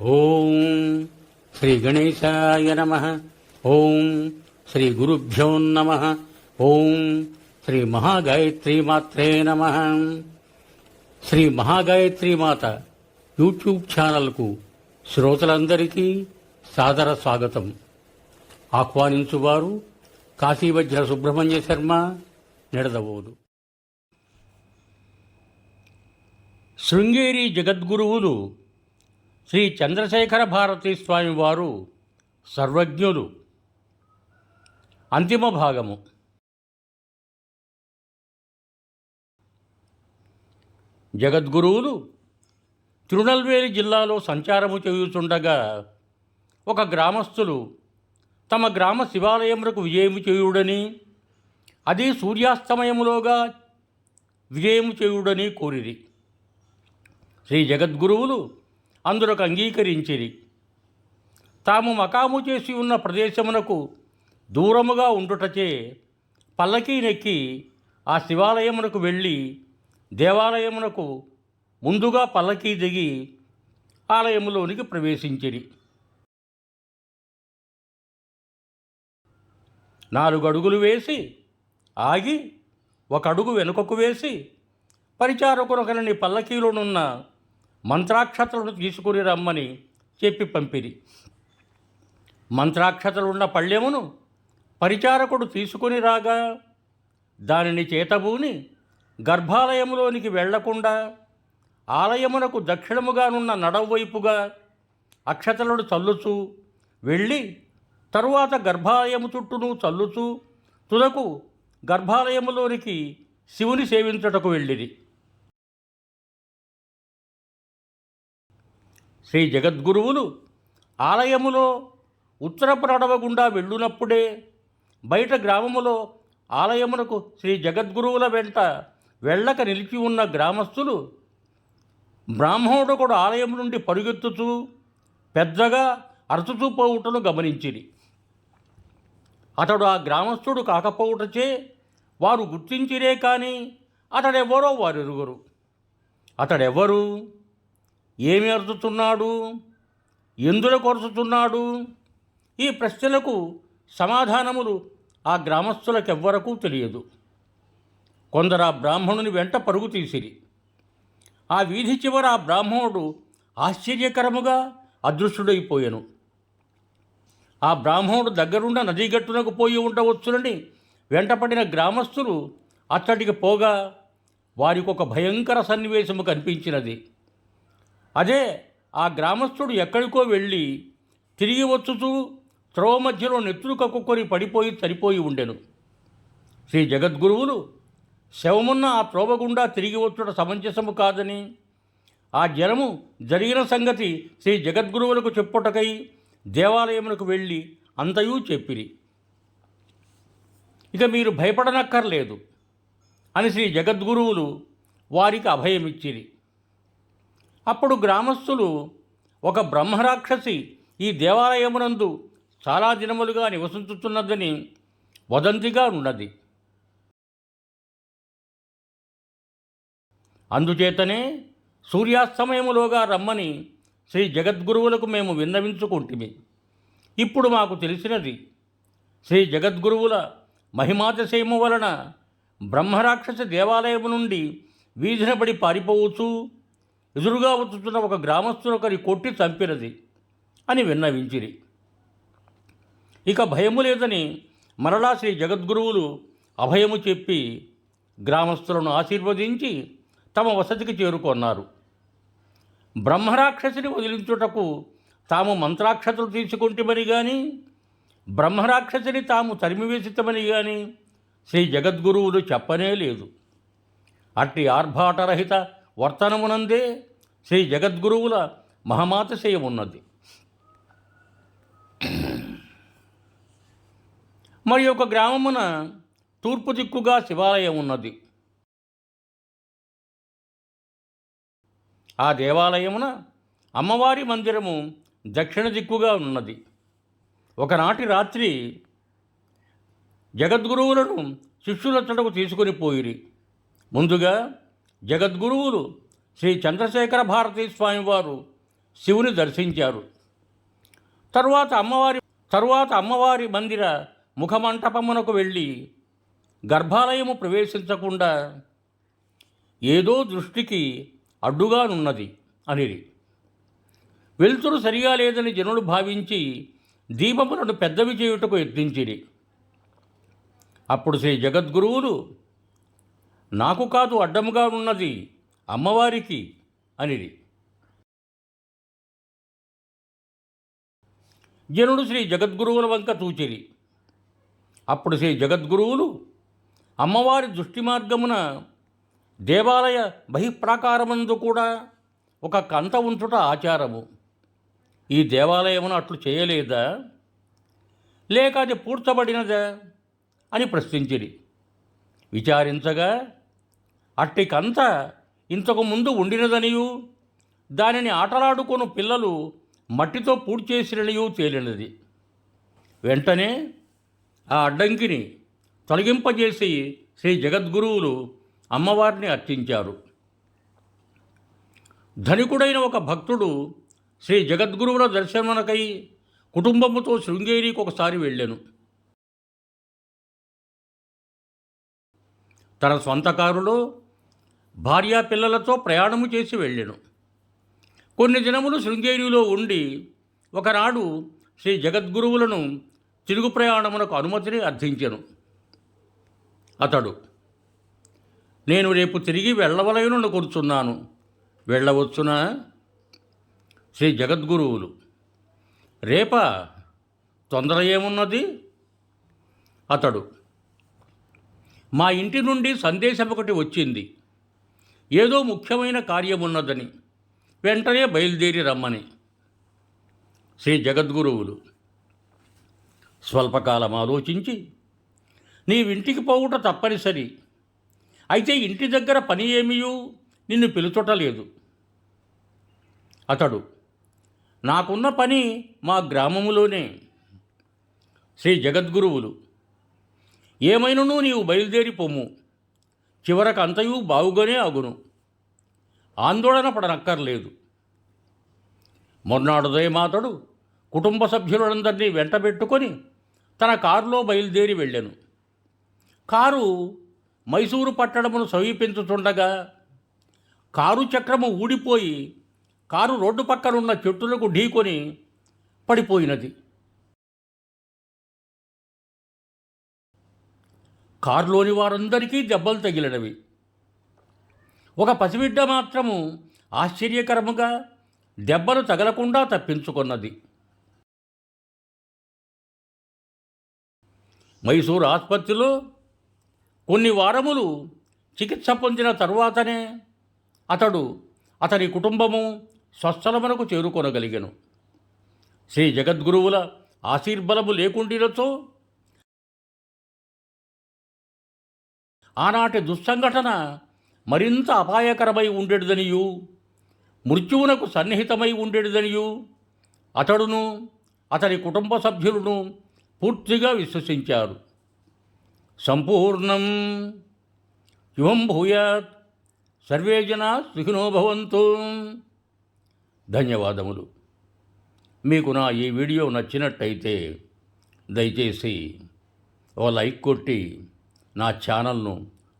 ఓం శ్రీ గణేశాయ నమ. ఓం శ్రీ గురుభ్యో నమ. ఓం శ్రీ మహాగాయత్రి మాత్రే నమ. శ్రీ మహాగాయత్రి మాత యూట్యూబ్ ఛానల్కు శ్రోతలందరికీ సాదర స్వాగతం. ఆహ్వానించువారు కాశీవజ్ర సుబ్రహ్మణ్య శర్మ నిడదవోదు. శృంగేరి జగద్గురువులు శ్రీ చంద్రశేఖర భారతీ స్వామివారు సర్వజ్ఞులు. అంతిమ భాగము. జగద్గురువులు తిరునల్వేలి జిల్లాలో సంచారము చేయుచుండగా ఒక గ్రామస్తులు తమ గ్రామ శివాలయములకు విజయము చేయుడని అది సూర్యాస్తమయములోగా విజయము చేయుడని కోరిరి. శ్రీ జగద్గురువులు అందులకు అంగీకరించిరి. తాము మకాము చేసి ఉన్న ప్రదేశమునకు దూరముగా ఉండుటచే పల్లకీ నెక్కి ఆ శివాలయమునకు వెళ్ళి దేవాలయమునకు ముందుగా పల్లకీ దిగి ఆలయములోనికి ప్రవేశించిరి. నాలుగు అడుగులు వేసి ఆగి ఒక అడుగు వెనుకకు వేసి పరిచారకులొకరిని పల్లకీలోనున్న మంత్రాక్షతలను తీసుకుని రమ్మని చెప్పి పంపిరి. మంత్రాక్షతలున్న పళ్ళెమును పరిచారకుడు తీసుకుని రాగా దానిని చేతబూని గర్భాలయములోనికి వెళ్ళకుండా ఆలయమునకు దక్షిణముగానున్న నడవైపుగా అక్షతలను చల్లుచూ వెళ్ళి తరువాత గర్భాలయము చుట్టూను చల్లుచూ తుదకు గర్భాలయములోనికి శివుని సేవించుటకు వెళ్ళిది శ్రీ జగద్గురువులు ఆలయములో ఉత్తరపు నడవ గుండా వెళ్ళునప్పుడే బయట గ్రామములో ఆలయమునకు శ్రీ జగద్గురువుల వెంట వెళ్ళక నిలిచి ఉన్న గ్రామస్తులు బ్రాహ్మణుడు కూడా ఆలయం నుండి పరుగెత్తుతూ పెద్దగా అరుచుతూ పోవుటను గమనించిరి. అతడు ఆ గ్రామస్తుడు కాకపోవుటచే వారు గుర్తించిరే కానీ అతడెవరో వారు అతడెవరు ఏమి అరుచుతున్నాడు ఎందులకు అరుచుతున్నాడు ఈ ప్రశ్నలకు సమాధానములు ఆ గ్రామస్తులకెవ్వరకు తెలియదు. కొందరు ఆ బ్రాహ్మణుని వెంట పరుగు తీసిరి. ఆ వీధి చివర ఆ బ్రాహ్మణుడు ఆశ్చర్యకరముగా అదృష్టుడైపోయాను ఆ బ్రాహ్మణుడు దగ్గరుండ నదీగట్టునకు పోయి ఉండవచ్చునని వెంటపడిన గ్రామస్తులు అచ్చటికి పోగా వారికి ఒక భయంకర సన్నివేశము కనిపించినది. అదే ఆ గ్రామస్థుడు ఎక్కడికో వెళ్ళి తిరిగి వచ్చుతూ త్రోవ మధ్యలో నెత్తులు కక్కుకొని పడిపోయి చనిపోయి ఉండెను. శ్రీ జగద్గురువులు శవమున్న ఆ త్రోవ గుండా తిరిగి వచ్చుట సమంజసము కాదని ఆ జనము జరిగిన సంగతి శ్రీ జగద్గురువులకు చెప్పుటకై దేవాలయములకు వెళ్ళి అంతయూ చెప్పిరి. ఇక మీరు భయపడనక్కర్లేదు అని శ్రీ జగద్గురువులు వారికి అభయమిచ్చిరి. అప్పుడు గ్రామస్తులు ఒక బ్రహ్మరాక్షసి ఈ దేవాలయమునందు చాలా దినములుగా నివసించుతున్నదని వదంతిగా ఉన్నది. అందుచేతనే సూర్యాస్తమయములోగా రమ్మని శ్రీ జగద్గురువులకు మేము విన్నవించుకుంటుమి. ఇప్పుడు మాకు తెలిసినది శ్రీ జగద్గురువుల మహిమాతిశయము వలన బ్రహ్మరాక్షస దేవాలయము నుండి వీధినబడి పారిపోవచ్చు ఎదురుగా వచ్చుతున్న ఒక గ్రామస్తులొకరి కొట్టి చంపినది అని విన్నవించిరి. ఇక భయము లేదని మరలా శ్రీ జగద్గురువులు అభయము చెప్పి గ్రామస్తులను ఆశీర్వదించి తమ వసతికి చేరుకొన్నారు. బ్రహ్మరాక్షసిని వదిలించుటకు తాము మంత్రాక్షతలు తీసుకుంటమని కానీ బ్రహ్మరాక్షసిని తాము తరిమివేసితమని కానీ శ్రీ జగద్గురువులు చెప్పనే లేదు. అట్టి ఆర్భాటరహిత వర్తనమునందే శ్రీ జగద్గురువుల మహమాతిశయమున్నది మరి ఒక గ్రామమున తూర్పు దిక్కుగా శివాలయం ఉన్నది. ఆ దేవాలయమున అమ్మవారి మందిరము దక్షిణ దిక్కుగా ఉన్నది. ఒకనాటి రాత్రి జగద్గురువులను శిష్యులచ్చటకు తీసుకొని పోయిరి. ముందుగా జగద్గురువులు శ్రీ చంద్రశేఖర భారతీ స్వామివారు శివుని దర్శించారు. తరువాత అమ్మవారి తరువాత అమ్మవారి మందిర ముఖమంటపమునకు వెళ్ళి గర్భాలయము ప్రవేశించకుండా ఏదో దృష్టికి అడ్డుగానున్నది అనిది. వెలుతురు సరిగా లేదని జనులు భావించి దీపములను పెద్దవి చేయుటకు యత్నించిరి. అప్పుడు శ్రీ జగద్గురువులు నాకు కాదు అడ్డముగా ఉన్నది అమ్మవారికి అనిది. జనుడు శ్రీ జగద్గురువుల వంక తూచిరి అప్పుడు శ్రీ జగద్గురువులు అమ్మవారి దృష్టి మార్గమున దేవాలయ బహిప్రాకారమందు కూడా ఒక కంత ఉంచుట ఆచారము. ఈ దేవాలయమును అట్లు చేయలేదా? లేక అది పూడ్చబడినదా? అని ప్రశ్నించిరి. విచారించగా అట్టికంతా ఇంతకుముందు ఇంతకు ముందు ఉండినదనియు? దానిని ఆటలాడుకొను పిల్లలు మట్టితో పూడ్చేసిననియు తేలినది. వెంటనే ఆ అడ్డంకిని తొలగింపజేసి శ్రీ జగద్గురువులు అమ్మవారిని అర్చించారు. ధనికుడైన ఒక భక్తుడు శ్రీ జగద్గురువుల దర్శనమునకై కుటుంబముతో శృంగేరికి ఒకసారి వెళ్ళాను. తన సొంత కారులో భార్యా పిల్లలతో ప్రయాణము చేసి వెళ్ళాను. కొన్ని దినములు శృంగేరిలో ఉండి ఒకనాడు శ్రీ జగద్గురువులను తిరుగు ప్రయాణమునకు అనుమతిని అర్థించాను. అతడు నేను రేపు తిరిగి వెళ్ళవలయను కూర్చున్నాను. వెళ్ళవచ్చునా? శ్రీ జగద్గురువులు రేపా తొందర ఏమున్నది? అతడు మా ఇంటి నుండి సందేశం ఒకటి వచ్చింది. ఏదో ముఖ్యమైన కార్యమున్నదని వెంటనే బయలుదేరి రమ్మని. శ్రీ జగద్గురువులు స్వల్పకాలం ఆలోచించి నీవింటికి పోవుట తప్పనిసరి. అయితే ఇంటి దగ్గర పని ఏమీయూ నిన్ను పిలుచుటలేదు. అతడు నాకున్న పని మా గ్రామములోనే. శ్రీ జగద్గురువులు ఏమైనను నీవు బయలుదేరి పొమ్ము చివరకు అంతయు బావుగానే అగును ఆందోళన పడనక్కర్లేదు. మొన్నాడు ఉదయమాతడు కుటుంబ సభ్యులందరినీ వెంటబెట్టుకొని తన కారులో బయలుదేరి వెళ్ళాను. కారు మైసూరు పట్టణమును సమీపించుతుండగా కారు చక్రము ఊడిపోయి కారు రోడ్డు పక్కనున్న చెట్టులకు ఢీకొని పడిపోయినది. కారులోని వారందరికీ దెబ్బలు తగిలినవి. ఒక పసిబిడ్డ మాత్రము ఆశ్చర్యకరముగా దెబ్బలు తగలకుండా తప్పించుకున్నది. మైసూరు ఆసుపత్రిలో కొన్ని వారములు చికిత్స పొందిన తరువాతనే అతడు అతని కుటుంబము స్వస్థలమునకు చేరుకొనగలిగను. శ్రీ జగద్గురువుల ఆశీర్బలము లేకుండినతో ఆనాటి దుస్సంఘటన మరింత అపాయకరమై ఉండేటిదనియు మృత్యువునకు సన్నిహితమై ఉండేటిదనియు అతడును అతని కుటుంబ సభ్యులను పూర్తిగా విశ్వసించారు. సంపూర్ణం శుభం భూయాత్. సర్వే జనా సుఖినో భవంతు. ధన్యవాదములు. మీకు నా ఈ వీడియో నచ్చినట్టయితే దయచేసి ఓ లైక్ కొట్టి నా ఛానల్ను